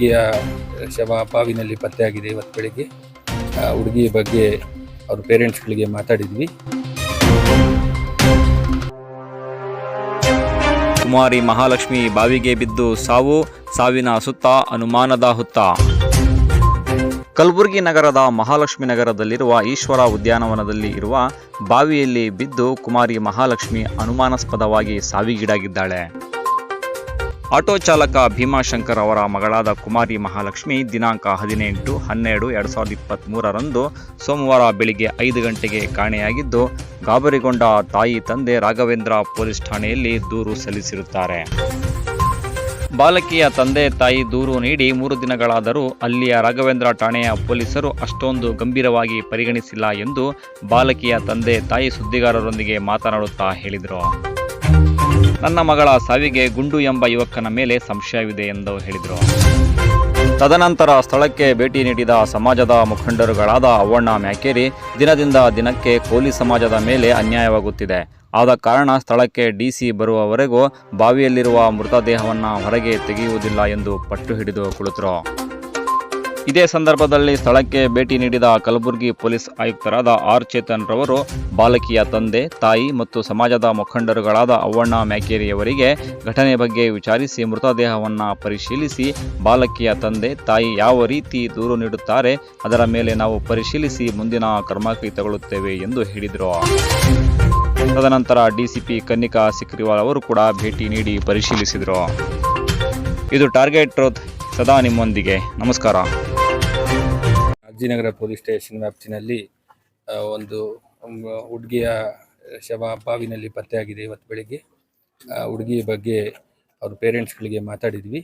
ಹುಡುಗಿಯ ಶವ ಬಾವಿನಲ್ಲಿ ಪತ್ತೆಯಾಗಿದೆ. ಇವತ್ತು ಬೆಳಿಗ್ಗೆ ಹುಡುಗಿ ಬಗ್ಗೆ ಅವ್ರ ಪೇರೆಂಟ್ಸ್ಗಳಿಗೆ ಮಾತಾಡಿದ್ವಿ. ಕುಮಾರಿ ಮಹಾಲಕ್ಷ್ಮಿ ಬಾವಿಗೆ ಬಿದ್ದು ಸಾವು, ಸಾವಿನ ಸುತ್ತ ಅನುಮಾನದ ಹುತ್ತ. ಕಲಬುರಗಿ ನಗರದ ಮಹಾಲಕ್ಷ್ಮಿ ನಗರದಲ್ಲಿರುವ ಈಶ್ವರ ಉದ್ಯಾನವನದಲ್ಲಿ ಇರುವ ಬಾವಿಯಲ್ಲಿ ಬಿದ್ದು ಕುಮಾರಿ ಮಹಾಲಕ್ಷ್ಮಿ ಅನುಮಾನಾಸ್ಪದವಾಗಿ ಸಾವಿಗೀಡಾಗಿದ್ದಾಳೆ. ಆಟೋ ಚಾಲಕ ಭೀಮಾಶಂಕರ್ ಅವರ ಮಗಳಾದ ಕುಮಾರಿ ಮಹಾಲಕ್ಷ್ಮಿ ದಿನಾಂಕ ಹದಿನೆಂಟು, ಹನ್ನೆರಡು, ಎರಡು ಸಾವಿರದ ಇಪ್ಪತ್ತ್ಮೂರರಂದು ಸೋಮವಾರ ಬೆಳಿಗ್ಗೆ ಐದು ಗಂಟೆಗೆ ಕಾಣೆಯಾಗಿದ್ದು, ಗಾಬರಿಗೊಂಡ ತಾಯಿ ತಂದೆ ರಾಘವೇಂದ್ರ ಪೊಲೀಸ್ ಠಾಣೆಯಲ್ಲಿ ದೂರು ಸಲ್ಲಿಸಿರುತ್ತಾರೆ. ಬಾಲಕಿಯ ತಂದೆ ತಾಯಿ ದೂರು ನೀಡಿ ಮೂರು ದಿನಗಳಾದರೂ ಅಲ್ಲಿಯ ರಾಘವೇಂದ್ರ ಠಾಣೆಯ ಪೊಲೀಸರು ಅಷ್ಟೊಂದು ಗಂಭೀರವಾಗಿ ಪರಿಗಣಿಸಿಲ್ಲ ಎಂದು ಬಾಲಕಿಯ ತಂದೆ ತಾಯಿ ಸುದ್ದಿಗಾರರೊಂದಿಗೆ ಮಾತನಾಡುತ್ತಾ ಹೇಳಿದರು. ನನ್ನ ಮಗಳ ಸಾವಿಗೆ ಗುಂಡು ಎಂಬ ಯುವಕನ ಮೇಲೆ ಸಂಶಯವಿದೆ ಎಂದು ಹೇಳಿದರು. ತದನಂತರ ಸ್ಥಳಕ್ಕೆ ಭೇಟಿ ನೀಡಿದ ಸಮಾಜದ ಮುಖಂಡರುಗಳಾದ ಅವ್ವಣ್ಣ ಮ್ಯಾಕೇರಿ ದಿನದಿಂದ ದಿನಕ್ಕೆ ಕೋಲಿ ಸಮಾಜದ ಮೇಲೆ ಅನ್ಯಾಯವಾಗುತ್ತಿದೆ. ಆದ ಕಾರಣ ಸ್ಥಳಕ್ಕೆ ಡಿಸಿ ಬರುವವರೆಗೂ ಬಾವಿಯಲ್ಲಿರುವ ಮೃತದೇಹವನ್ನು ಹೊರಗೆ ತೆಗೆಯುವುದಿಲ್ಲ ಎಂದು ಪಟ್ಟು ಹಿಡಿದು ಕುಳಿತರು. ಇದೇ ಸಂದರ್ಭದಲ್ಲಿ ಸ್ಥಳಕ್ಕೆ ಭೇಟಿ ನೀಡಿದ ಕಲಬುರಗಿ ಪೊಲೀಸ್ ಆಯುಕ್ತರಾದ ಆರ್ ಚೇತನ್ ರವರು, ಬಾಲಕಿಯ ತಂದೆ, ತಾಯಿ ಮತ್ತು ಸಮಾಜದ ಮುಖಂಡರುಗಳಾದ ಅವ್ವಣ್ಣ ಮ್ಯಾಕೇರಿಯವರಿಗೆ ಘಟನೆ ಬಗ್ಗೆ ವಿಚಾರಿಸಿ ಮೃತದೇಹವನ್ನು ಪರಿಶೀಲಿಸಿ, ಬಾಲಕಿಯ ತಂದೆ, ತಾಯಿ ಯಾವ ರೀತಿ ದೂರು ನೀಡುತ್ತಾರೆ, ಅದರ ಮೇಲೆ ನಾವು ಪರಿಶೀಲಿಸಿ ಮುಂದಿನ ಕ್ರಮ ಕೈಗೊಳ್ಳುತ್ತೇವೆ ಎಂದು ಹೇಳಿದರು. ತದನಂತರ ಡಿಸಿಪಿ ಕನ್ನಿಕಾ ಸಿಕ್ರಿವಾಲ್ ಅವರು ಕೂಡ ಭೇಟಿ ನೀಡಿ ಪರಿಶೀಲಿಸಿದರು. ಇದು ಟಾರ್ಗೆಟ್ ಸದಾ ನಿಮ್ಮೊಂದಿಗೆ. ನಮಸ್ಕಾರ. ಅಜ್ಜಿನಗರ ಪೊಲೀಸ್ ಸ್ಟೇಷನ್ ವ್ಯಾಪ್ತಿನಲ್ಲಿ ಒಂದು ಹುಡುಗಿಯ ಶವ ಬಾವಿನಲ್ಲಿ ಪತ್ತೆಯಾಗಿದೆ ಇವತ್ತು ಬೆಳಿಗ್ಗೆ. ಹುಡುಗಿ ಬಗ್ಗೆ ಅವ್ರ ಪೇರೆಂಟ್ಸ್ಗಳಿಗೆ ಮಾತಾಡಿದ್ವಿ.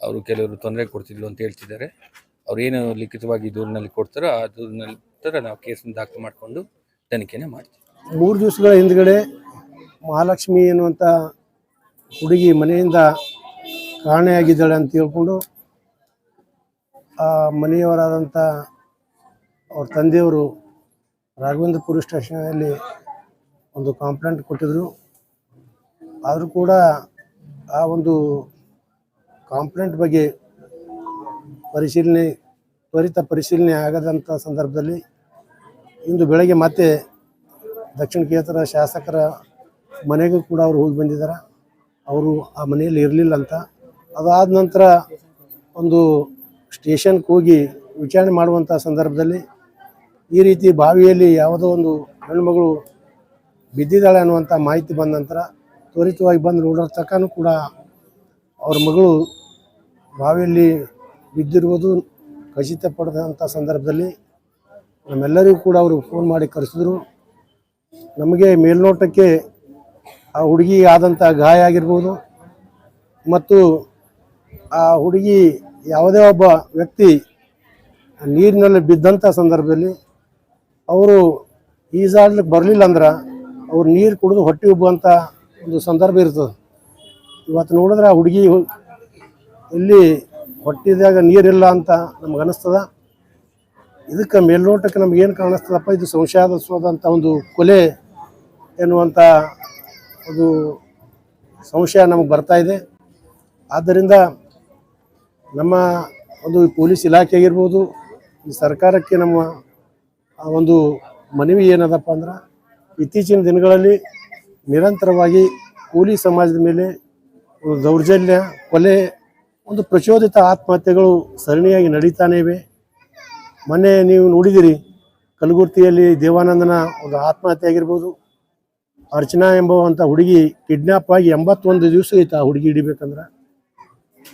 ಅವರು ಕೆಲವರು ತೊಂದರೆ ಕೊಡ್ತಿದ್ಲು ಅಂತ ಹೇಳ್ತಿದ್ದಾರೆ. ಏನು ಲಿಖಿತವಾಗಿ ದೂರಿನಲ್ಲಿ ಕೊಡ್ತಾರೋ ಆ ದೂರಿನಲ್ಲಿ ಥರ ನಾವು ಕೇಸನ್ನು ದಾಖಲು ಮಾಡಿಕೊಂಡು ತನಿಖೆನೇ ಮಾಡ್ತೀವಿ. ಮೂರು ದಿವಸಗಳ ಹಿಂದ್ಗಡೆ ಮಹಾಲಕ್ಷ್ಮಿ ಎನ್ನುವಂಥ ಹುಡುಗಿ ಮನೆಯಿಂದ ಕಾಣೆಯಾಗಿದ್ದಾಳೆ ಅಂತ ಹೇಳ್ಕೊಂಡು ಆ ಮನೆಯವರಾದಂಥ ಅವ್ರ ತಂದೆಯವರು ರಾಘವೇಂದ್ರ ಪೊಲೀಸ್ ಸ್ಟೇಷನಲ್ಲಿ ಒಂದು ಕಾಂಪ್ಲೇಂಟ್ ಕೊಟ್ಟಿದ್ರು. ಆದರೂ ಕೂಡ ಆ ಒಂದು ಕಾಂಪ್ಲೇಂಟ್ ಬಗ್ಗೆ ಪರಿಶೀಲನೆ, ತ್ವರಿತ ಪರಿಶೀಲನೆ ಆಗದಂಥ ಸಂದರ್ಭದಲ್ಲಿ ಇಂದು ಬೆಳಗ್ಗೆ ಮತ್ತೆ ದಕ್ಷಿಣ ಕ್ಷೇತ್ರ ಶಾಸಕರ ಮನೆಗೂ ಕೂಡ ಅವರು ಹೋಗಿ ಬಂದಿದ್ದಾರೆ. ಅವರು ಆ ಮನೆಯಲ್ಲಿ ಇರಲಿಲ್ಲ ಅಂತ. ಅದಾದ ನಂತರ ಒಂದು ಸ್ಟೇಷನ್ಗೆ ಹೋಗಿ ವಿಚಾರಣೆ ಮಾಡುವಂಥ ಸಂದರ್ಭದಲ್ಲಿ ಈ ರೀತಿ ಬಾವಿಯಲ್ಲಿ ಯಾವುದೋ ಒಂದು ಹೆಣ್ಮಗಳು ಬಿದ್ದಿದ್ದಾಳೆ ಅನ್ನುವಂಥ ಮಾಹಿತಿ ಬಂದ ನಂತರ ತ್ವರಿತವಾಗಿ ಬಂದು ನೋಡೋರ ಕೂಡ ಅವ್ರ ಮಗಳು ಬಾವಿಯಲ್ಲಿ ಬಿದ್ದಿರುವುದು ಖಚಿತ ಪಡೆದಂಥ ಸಂದರ್ಭದಲ್ಲಿ ನಮ್ಮೆಲ್ಲರಿಗೂ ಕೂಡ ಅವರು ಫೋನ್ ಮಾಡಿ ಕರೆಸಿದ್ರು. ನಮಗೆ ಮೇಲ್ನೋಟಕ್ಕೆ ಆ ಹುಡುಗಿ ಆದಂಥ ಗಾಯ ಆಗಿರ್ಬೋದು ಮತ್ತು ಆ ಹುಡುಗಿ ಯಾವುದೇ ಒಬ್ಬ ವ್ಯಕ್ತಿ ನೀರಿನಲ್ಲಿ ಬಿದ್ದಂಥ ಸಂದರ್ಭದಲ್ಲಿ ಅವರು ಈಜಾಡ್ಲಿಕ್ಕೆ ಬರಲಿಲ್ಲ ಅಂದ್ರೆ ಅವ್ರು ನೀರು ಕುಡಿದು ಹೊಟ್ಟೆ ಉಬ್ಬುವಂಥ ಒಂದು ಸಂದರ್ಭ ಇರ್ತದೆ. ಇವತ್ತು ನೋಡಿದ್ರೆ ಆ ಹುಡುಗಿ ಇಲ್ಲಿ ಹೊಟ್ಟಿದಾಗ ನೀರಿಲ್ಲ ಅಂತ ನಮ್ಗೆ ಅನಿಸ್ತದ. ಇದಕ್ಕೆ ಮೇಲ್ನೋಟಕ್ಕೆ ನಮ್ಗೆ ಏನು ಕಾಣಿಸ್ತದಪ್ಪ? ಇದು ಸಂಶಯಾಸ್ವಾದಂಥ ಒಂದು ಕೊಲೆ ಎನ್ನುವಂಥ ಒಂದು ಸಂಶಯ ನಮಗೆ ಬರ್ತಾ ಇದೆ. ಆದ್ದರಿಂದ ನಮ್ಮ ಒಂದು ಪೊಲೀಸ್ ಇಲಾಖೆ ಆಗಿರ್ಬೋದು ಈ ಸರ್ಕಾರಕ್ಕೆ ನಮ್ಮ ಒಂದು ಮನವಿ ಏನದಪ್ಪ ಅಂದ್ರೆ ಇತ್ತೀಚಿನ ದಿನಗಳಲ್ಲಿ ನಿರಂತರವಾಗಿ ಕೂಲಿ ಸಮಾಜದ ಮೇಲೆ ದೌರ್ಜನ್ಯ, ಕೊಲೆ, ಒಂದು ಪ್ರಚೋದಿತ ಆತ್ಮಹತ್ಯೆಗಳು ಸರಣಿಯಾಗಿ ನಡೀತಾನೇ ಇವೆ. ಮೊನ್ನೆ ನೀವು ನೋಡಿದಿರಿ ಕಲಗುರ್ತಿಯಲ್ಲಿ ದೇವಾನಂದನ ಒಂದು ಆತ್ಮಹತ್ಯೆ ಆಗಿರ್ಬೋದು. ಅರ್ಚನಾ ಎಂಬುವಂಥ ಹುಡುಗಿ ಕಿಡ್ನಾಪ್ ಆಗಿ ಎಂಬತ್ತೊಂದು ದಿವಸ ಐತೆ ಆ ಹುಡುಗಿ ಹಿಡಿಬೇಕಂದ್ರೆ.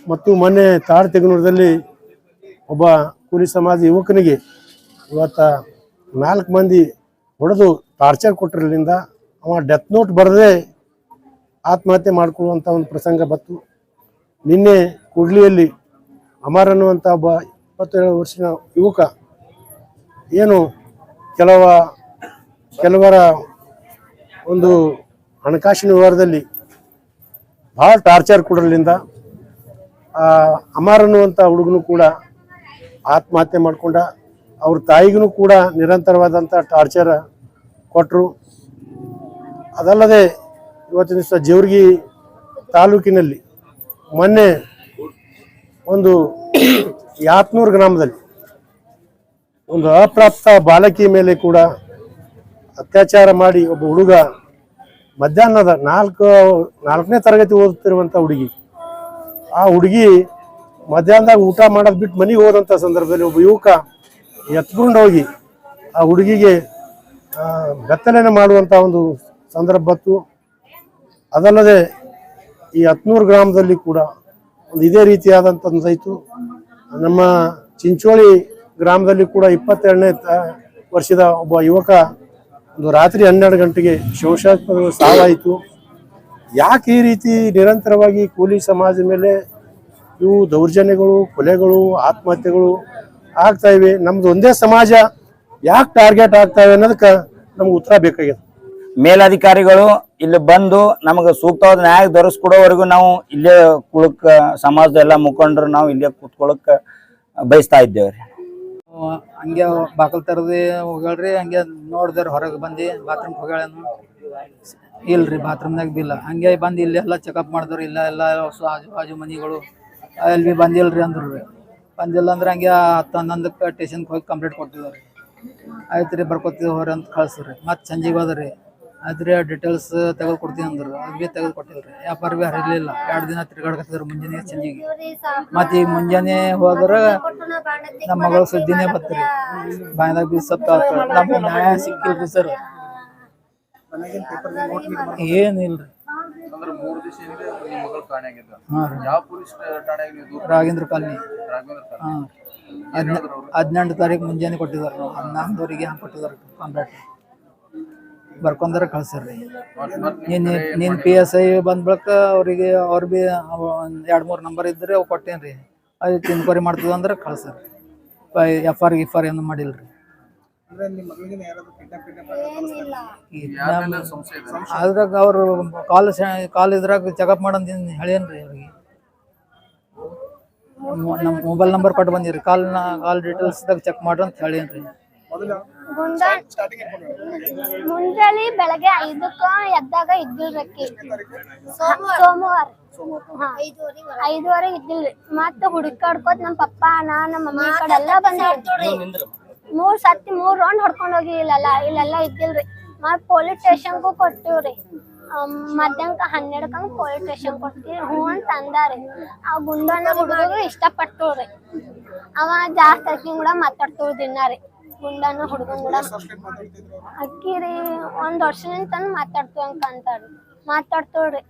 ಮತ್ತು ಮೊನ್ನೆ ತಾಳ್ತೆಗನೂರದಲ್ಲಿ ಒಬ್ಬ ಕೂಲಿ ಸಮಾಜ ಯುವಕನಿಗೆ ಇವತ್ತ ನಾಲ್ಕು ಮಂದಿ ಹೊಡೆದು ಟಾರ್ಚರ್ ಕೊಟ್ಟಿರಲಿಂದ ಅವ ಡೆತ್ ನೋಟ್ ಬರದೆ ಆತ್ಮಹತ್ಯೆ ಮಾಡಿಕೊಳ್ಳುವಂಥ ಒಂದು ಪ್ರಸಂಗ ಬತ್ತು ನಿನ್ನೆ ಕುಡ್ಲಿಯಲ್ಲಿ ಅಮರ್ ಅನ್ನುವಂಥ ಒಬ್ಬ ಇಪ್ಪತ್ತೇಳು ವರ್ಷದ ಯುವಕ ಏನು ಕೆಲವ ಕೆಲವರ ಒಂದು ಹಣಕಾಸಿನ ವ್ಯವಹಾರದಲ್ಲಿ ಭಾಳ ಟಾರ್ಚರ್ ಕೊಡೋದ್ರಿಂದ ಅಮರ್ ಅನ್ನುವಂಥ ಹುಡುಗನು ಕೂಡ ಆತ್ಮಹತ್ಯೆ ಮಾಡ್ಕೊಂಡ. ಅವ್ರ ತಾಯಿಗೂ ಕೂಡ ನಿರಂತರವಾದಂಥ ಟಾರ್ಚರ್ ಕೊಟ್ಟರು ಅದಲ್ಲದೆ ಇವತ್ತಿನ ದಿವಸ ಜೇವರ್ಗಿ ತಾಲೂಕಿನಲ್ಲಿ ಮೊನ್ನೆ ಒಂದು ಯಾತ್ನೂರು ಗ್ರಾಮದಲ್ಲಿ ಒಂದು ಅಪ್ರಾಪ್ತ ಬಾಲಕಿ ಮೇಲೆ ಕೂಡ ಅತ್ಯಾಚಾರ ಮಾಡಿ ಒಬ್ಬ ಹುಡುಗ ಮಧ್ಯಾಹ್ನದ ನಾಲ್ಕು, ನಾಲ್ಕನೇ ತರಗತಿ ಓದುತ್ತಿರುವಂಥ ಹುಡುಗಿ. ಆ ಹುಡುಗಿ ಮಧ್ಯಾಹ್ನದಾಗ ಊಟ ಮಾಡೋದು ಬಿಟ್ಟು ಮನೆಗೆ ಹೋದಂಥ ಸಂದರ್ಭದಲ್ಲಿ ಒಬ್ಬ ಯುವಕ ಎತ್ಕೊಂಡು ಹೋಗಿ ಆ ಹುಡುಗಿಗೆ ಆ, ಬೆತ್ತಲೆನೆ ಮಾಡುವಂಥ ಒಂದು ಸಂದರ್ಭ ಬಂತು. ಅದಲ್ಲದೆ ಈ ಹತ್ನೂರು ಗ್ರಾಮದಲ್ಲಿ ಕೂಡ ಒಂದು ಇದೇ ರೀತಿಯಾದಂಥದ್ದಾಯಿತು ನಮ್ಮ ಚಿಂಚೋಳಿ ಗ್ರಾಮದಲ್ಲಿ ಕೂಡ ಇಪ್ಪತ್ತೆರಡನೇ ವರ್ಷದ ಒಬ್ಬ ಯುವಕ ಒಂದು ರಾತ್ರಿ ಹನ್ನೆರಡು ಗಂಟೆಗೆ ಶೋಷಾತ್ಮಕ ಸಾವಾಯಿತು. ಯಾಕೆ ಈ ರೀತಿ ನಿರಂತರವಾಗಿ ಕೂಲಿ ಸಮಾಜದ ಮೇಲೆ ಇವು ದೌರ್ಜನ್ಯಗಳು ಕೊಲೆಗಳು ಆತ್ಮಹತ್ಯೆಗಳು ಆಗ್ತಾ ಇವೆ. ನಮ್ದು ಒಂದೇ ಸಮಾಜ ಯಾಕೆ ಟಾರ್ಗೆಟ್ ಆಗ್ತಾ ಇವೆ ಅನ್ನೋದಕ್ಕೆ ನಮ್ಗೆ ಉತ್ತರ ಬೇಕಾಗಿದೆ. ಮೇಲಧಿಕಾರಿಗಳು ಇಲ್ಲಿ ಬಂದು ನಮಗೆ ಸೂಕ್ತವಾದ ನ್ಯಾಯ ದೊರಸ್ಕೊಡೋವರೆಗೂ ನಾವು ಇಲ್ಲೇ ಕುಳಕ್ ಸಮಾಜದ ಎಲ್ಲ ಮುಖಂಡರು ನಾವು ಇಲ್ಲೇ ಕೂತ್ಕೊಳಕ್ ಬಯಸ್ತಾ ಇದ್ದೇವೆ ರೀ. ಹಂಗೆ ಬಾಕಲ್ ತರದಿ ಹೋಗ್ಯಾಳ್ರಿ ಹಂಗೆ ನೋಡಿದ್ರ ಹೊರಗೆ ಬಂದು ಬಾತ್ರೂಮ್ ಹೋಗ್ಯಾಳ ಇಲ್ರಿ ಬಾತ್ರೂಮ್ನಾಗ ಬಿಲ್ಲ ಹಂಗೆ ಬಂದು ಇಲ್ಲೆಲ್ಲ ಚೆಕಪ್ ಮಾಡಿದ್ರು ಇಲ್ಲ ಎಲ್ಲ ಆಜು ಬಾಜು ಮನೆಗಳು ಅಲ್ಲಿ ಬಿ ಬಂದಿಲ್ರಿ ಅಂದ್ರು. ರೀ ಬಂದಿಲ್ಲ ಅಂದ್ರೆ ಹಂಗೆ ಹತ್ತು ಹನ್ನೊಂದಕ್ಕೆ ಸ್ಟೇಷನ್ಗೆ ಹೋಗಿ ಕಂಪ್ಲೇಂಟ್ ಕೊಟ್ಟಿದ್ದಾರೆ ಆಯ್ತು ರೀ ಬರ್ಕೊತೀವಿ ಹೊರ ಅಂತ ಕಳ್ಸ್ರಿ ಮತ್ತೆ ಸಂಜೆಗೆ ಹೋದ್ರಿ ಆಯ್ತು ರೀ ಡೀಟೇಲ್ಸ್ ತೆಗೆದು ಕೊಡ್ತೀನಿ ಅಂದ್ರೆ. ಅದು ಬಿ ತೆಗೆದು ರೀ. ವ್ಯಾಪಾರ ಬಿ ಹರಿಲಿಲ್ಲ ಎರಡು ದಿನ ತಿರ್ಗಾಡ್ಕತ್ತಿದ್ರು ಮುಂಜಾನೆ ಸಂಜೆಗೆ. ಮತ್ತೆ ಈಗ ಮುಂಜಾನೆ ಹೋದ್ರೆ ನಮ್ಮ ಮಗಳ ಸುದ್ದಿನೇ ಬರ್ತೀರಿ ಬಾಯ್ದಾಗ ಬಿ ಸತ್ತ ನಮ್ಗೆ ನ್ಯಾಯ ಸಿಕ್ಕಿಲ್ರಿ ಸರ್. ಏನಿಲ್ರಿ. ಅಂದ್ರೆ ಮೂರು ದಿವಸ ಏನಿದೆ ನಿಮ್ಮ ಮಗಳು ಕಾಣೆ ಆಗಿದ್ದ. ರೀ. ಯಾವ ಪೊಲೀಸ್ ಠಾಣೆಗೆ ನೀವು ದೂರ ರಾಘೇಂದ್ರ ಕಾಲನಿ. ರಾಘವೇಂದ್ರ ಕಾಲನಿ? ಹಾ. ಹದಿನೆಂಟು ತಾರೀಕು ಮುಂಜಾನೆ ಕೊಟ್ಟಿದ್ದಾರೆ ನಾವು ಹದಿನಾಲ್ಕುವರೆಗೆ ಹಂಗೆ ಕೊಟ್ಟಿದ್ದಾರೆ ಕಾಂಟ್ರಾಕ್ಟ್ ಬರ್ಕೊಂಡ್ರೆ ಕಳ್ಸರಿ ನೀನ್ ನೀನ್ ಪಿ ಎಸ್ ಐ ಬಂದ ಬಳಿಕ ಅವರಿಗೆ ಅವ್ರ ಬಿ ಒಂದು ಎರಡು ಮೂರು ನಂಬರ್ ಇದ್ರೆ ಅವು ಕೊಟ್ಟೇನ್ರಿ. ಅದಕ್ಕೆ ಇನ್ಕ್ವೈರಿ ಮಾಡ್ತದ ಅಂದ್ರೆ ಕಳ್ಸರಿ ಎಫ್ ಆರ್ ಗಿಫ್ ಆರ್ ಏನು ಸಂಶಯ ಇದೆ? ಅದ್ರಾಗ ಅವ್ರು ಕಾಲ್ ಕಾಲ್ ಇದ್ರಾಗ ಚೆಕಪ್ ಮಾಡಂತ ಹೇಳೇನ್ರಿ ಅವ್ರಿಗೆ? ಮೊ- ನಮ್ ಮೊಬೈಲ್ ನಂಬರ್ ಕೊಟ್ಟು ಬಂದಿರಿ. ಕಾಲ್ ಕಾಲ್ ಡೀಟೇಲ್ಸ್ದಾಗ ಚೆಕ್ ಮಾಡ್ರಿ ಅಂತ ಮುಂಜಾನೆ ಬೆಳಗ್ಗೆ ಐದಕ್ಕ ಎದ್ದಾಗ ಇದ್ದಿಲ್ರಕ್ಕಿ ಸೋಮವಾರ. ಐದುವರೆ ಐದುವರೆಗೆ ಇದ್ದಿಲ್ರಿ. ಮತ್ತ ಹುಡುಕಾಡ್ಕೋತ ನಮ್ ಪಪ್ಪ ನಾ ನಮ್ಮ ಮಮ್ಮಿ ಕಡೆ ಎಲ್ಲಾ ಬಂದ್ರಿ ಮೂರ್ ಸತಿ ಮೂರ್ ರೌಂಡ್ ಹೊಡ್ಕೊಂಡ್ ಹೋಗಿ ಇಲ್ಲೆಲ್ಲ ಇಲ್ಲೆಲ್ಲ ಇದ್ದಿಲ್ರಿ. ಮತ್ ಪೊಲೀಸ್ ಸ್ಟೇಷನ್ಗೂ ಕೊಟ್ಟಿವ್ರಿ. ಮಧ್ಯಾಹ್ನಕ್ಕ ಹನ್ನೆರಡಕ್ಕಂಗ್ ಪೊಲೀಸ್ ಸ್ಟೇಷನ್ ಕೊಡ್ತೀವಿ. ಹ್ಞೂ ಅಂತ ಅಂದಾರಿ. ಆ ಗುಂಡನ ಹುಡುಗರು ಇಷ್ಟಪಟ್ಟವ್ರಿ. ಅವ ಜಾಸ್ತಿ ಅಕ್ಕಿ ಕೂಡ ಮಾತಾಡ್ತೀವಿ ದಿನ ರೀ ಗುಂಡನ ಹುಡುಗನ್ ಕೂಡ. ಅಕ್ಕಿ ರೀ ಒಂದ್ ವರ್ಷದಿಂದ ತನ ಮಾತಾಡ್ತೀವಿ ಅಂತ ಅಂತಾರಿ ಮಾತಾಡ್ತೀವ್ರಿ.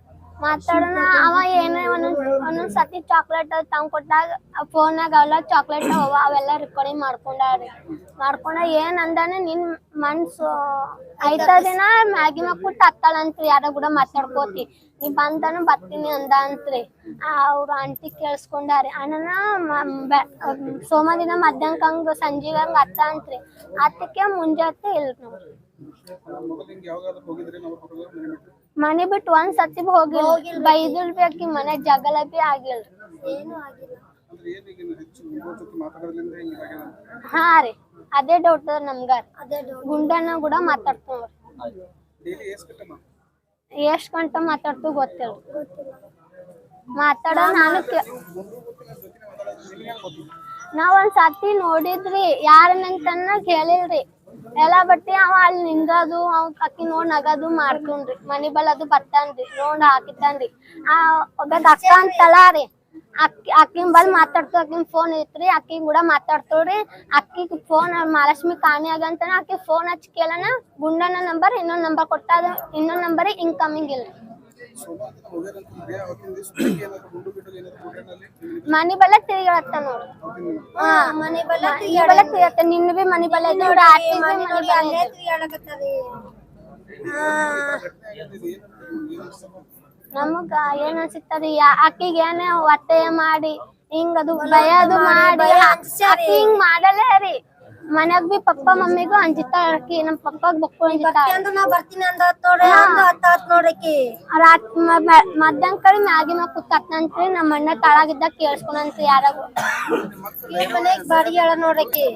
ಮಾತಾಡೋಣ. ಅವ ಏನೇ ಒಂದೊಂದ್ ಒಂದೊಂದ್ ಸತಿ ಚಾಕ್ಲೇಟ್ ತಂಗ್ ಕೊಟ್ಟಾಗ ಫೋನಾಗ ಅವೆಲ್ಲ ಚಾಕ್ಲೇಟ್ ಅವ ಅವೆಲ್ಲ ರೆಕಾರ್ಡಿಂಗ್ ಮಾಡ್ಕೊಂಡಾರಿ. ಮಾಡ್ಕೊಂಡ ಏನ್ ಅಂದಾನೆ ನಿನ್ ಮನ್ಸು. ಐದ ದಿನ ಮ್ಯಾಗಿ ಮಕ್ಕಳು ಹತ್ತಾಳಂತ್ರಿ ಯಾರ ಕೂಡ ಮಾತಾಡ್ಕೋತಿ. ನೀ ಬಂದನ ಬರ್ತೀನಿ ಅಂದ ಅಂತ್ರಿ. ಅವ್ರ ಆಂಟಿ ಕೇಳಿಸ್ಕೊಂಡಾರಿ, ಅಣ್ಣನ ಸೋಮ ದಿನ ಮಧ್ಯಾಹ್ನಕ್ಕೆ ಹಂಗ ಸಂಜೀವ್ ಹಂಗ ಅತ್ತ ಅಂತ್ರಿ. ಅತ್ತಕ್ಕೆ ಮುಂಜಾತೆ ಇಲ್ರಿ ನೋಡ್ರಿ. ಮನೆ ಬಿಟ್ಟು ಒಂದ್ ಸತಿ ಹೋಗಿಲ್ಲ. ಬೈದಿಲ್ ಬಿ ಆಕಿ ಮನೆ ಜಗಳ ಬಿ ಏನು ಆಗಿಲ್ಲ. ಹಾ ರೀ ಅದೇ ಡೌಟ್ ಅದ ನಮ್ಗ. ಗುಂಡನ ಕೂಡ ಮಾತಾಡ್ತಾವ. ಎಷ್ಟ್ ಗಂಟ ಮಾತಾಡ್ತೀವಿ ಗೊತ್ತಿಲ್ಲ. ಮಾತಾಡೋ ನಾನು ನಾವ್ ಒಂದ್ ಸತಿ ನೋಡಿದ್ರಿ ಯಾರನ್ನಂತನ್ನ ಕೇಳಿಲ್ರಿ. ಎಲ್ಲ ಬಟ್ಟಿ ಅವ ಅಲ್ಲಿ ನಿಂದದು, ಅವ್ ಅಕ್ಕಿ ನೋಡ್ ನಗದು ಮಾಡ್ಕೊಂಡ್ರಿ ಮನಿ ಬಲದು ಬರ್ತಾನ್ರಿ, ನೋಡ್ ಹಾಕಿತ್ತಾನ್ರಿ ಆ ಒಬ್ಬ ಅಕ್ಕ ಅಂತಲ್ಲ ರೀ. ಅಕ್ಕಿ, ಅಕ್ಕಿನ್ ಬಲ್ ಮಾತಾಡ್ತು, ಅಕ್ಕಿನ್ ಫೋನ್ ಐತ್ರಿ ಅಕ್ಕಿ ಕೂಡ ಮಾತಾಡ್ತವ್ರಿ ಅಕ್ಕಿ ಫೋನ್ ಮಹಾಲಕ್ಷ್ಮಿ ಕಾಣಿ ಆಗಂತನ ಅಕ್ಕಿ ಫೋನ್ ಹಚ್ಚಿ ಕೇಳನ ಗುಂಡನ ನಂಬರ್ ಇನ್ನೊಂದ್ ನಂಬರ್ ಕೊಟ್ಟ ಇನ್ನೊಂದ್ ನಂಬರ್ ಇನ್ಕಮಿಂಗ್ ಇಲ್ರಿ ಮನಿ ಬಲ್ಲ ತಿರುಗಾಡತ್ತ ನೋಡ್ರಿ ಹಾ ಮನಿ ಬಲ್ಲ ಬಲ್ಲ ತಿರುಗಾಡತ್ತ. ನಿನ್ನ ಬಿ ಮನಿ ಬಲ್ಲ ಐತಿ ಮನಿ. ನಮಗ ಏನ್ ಅನ್ಸಿತ್ತದ? ಅಕ್ಕಿಗೆ ಏನೇ ಒತ್ತಾಯ ಮಾಡಿ ಹಿಂಗ ಅದು ಬಯದು ಮಾಡಿ ಹಿಂಗ್ ಮಾಡಲೇ ರೀ. ಮನ್ಯಾಗ ಬಿ ಪಪ್ಪ ಮಮ್ಮಿಗೂ ಅಂಜಿತಾಳ ಆಕಿ ನಮ್ ಪಪ್ಪಾಗ ಬಕ್ಕು ಅಂಜಿತಾಳ ನಾ ಬರ್ತೀನಿ ಅಂದ ತೋಡೆ ಅಂದ ಹತ್ತ ಹತ್ ನೋಡಕಿ ರಾತ್ರಿ ಮಧ್ಯಾಹ್ನ ಕಡೆ ಮ್ಯಾಗಿ ಮ್ಯಾಗ ಕೂತಂತ್ರಿ ನಮ್ಮ ಅಣ್ಣ ತಾಳಾಗಿದ್ದ ಕೇಳಿಸ್ಕೊಂಡಂತ್ರಿ ಯಾರು ಈ ಮನೆಗ್ ಬಾಡಿಗೆ ಹೇಳ ನೋಡಕಿ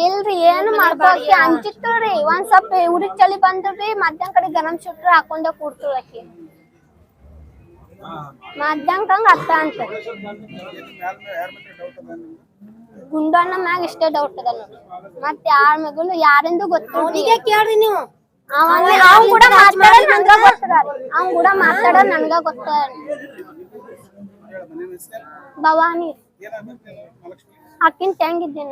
ಇಲ್ರಿ ಏನು ಮಾಡ್ಕೊಳಕಿ ಅಂಜಿತ್ತಳ್ರಿ ಒಂದ್ ಸ್ವಲ್ಪ ಉಡಿ ಚಳಿ ಬಂದ್ರಿ ಮಧ್ಯಾಹ್ನ ಕಡೆ ಗರಂ ಶುಟ್ರ ಹಾಕೊಂಡ ಕೂಡ್ತಳಕಿ ಮಧ್ಯಾಹ್ನಕ್ಕಂಗ ಅತ್ತ ಅಂತ. ಗುಂಡಣ್ಣ ಮ್ಯಾಗ ಇಷ್ಟೇ ಡೌಟ್ ಅದ ನೋಡಿ. ಮತ್ ಯಾರ ಮಗಳು ಯಾರಿಂದು ಗೊತ್ತು ಅವನಿಗೆ ಕೇಳ್ರಿ ನೀವು? ಅವ್ನ್ ಕೂಡ ಮಾತಾಡೋದ್ ನನ್ಗ ಗೊತ್ತದ ಅವ್ನ್ ಕೂಡ ಮಾತಾಡೋದ್ ನನ್ಗ ಗೊತ್ತದ ಭವಾನಿ ಅಕ್ಕಿನ ತಂಗಿದ್ದೀನಿ